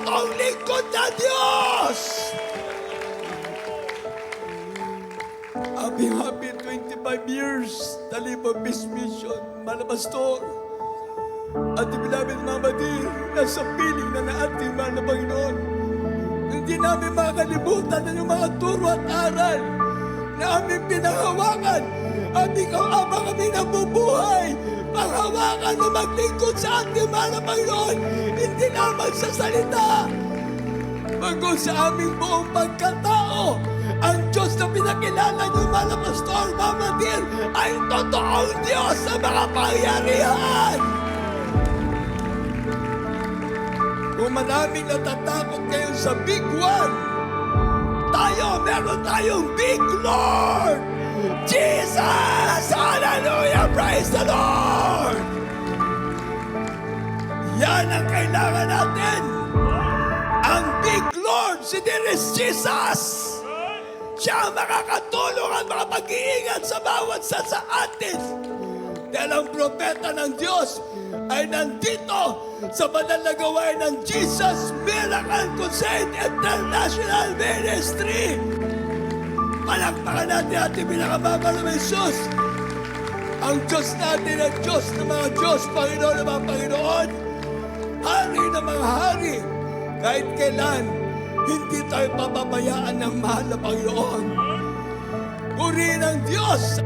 totoong lingkod na Diyos! Happy, happy 25 years na Libo Peace Mission, Malabastor. At beloved Mama Dear, nasa piling na na ating mahal na Panginoon. Hindi namin makakalimutan ang mga turo at aral na aming pinanghawakan at ikaw ama kami nabubuhay. Panghawakan na maglingkod sa ating mahal Panginoon, hindi lamang sa salita, Bago sa aming buong pagkatao, ang Diyos na pinakilala niyo, mga pastor, Mama Dear, ay totoong Diyos sa mga pangyarihan. Kung maraming natatakot kayo sa Big One, tayo, meron tayong Big Lord! Jesus! Hallelujah! Praise the Lord! Yan ang kailangan natin! ang Big Lord, si Dennis Jesus. Siya ang makakatulong at makapag-iingat sa bawat sa sa atin. Dahil ang propeta ng Diyos ay nandito sa banal na gawain ng Jesus Miracle Crusade International Ministry. Palakpakan natin ating pinakamabal na Jesus. Ang Diyos natin ang Diyos ng mga Diyos, Panginoon ng mga Panginoon. Mga hari. Kahit kailan, hindi tayo papabayaan ng mahal na Panginoon. Purihin ang Diyos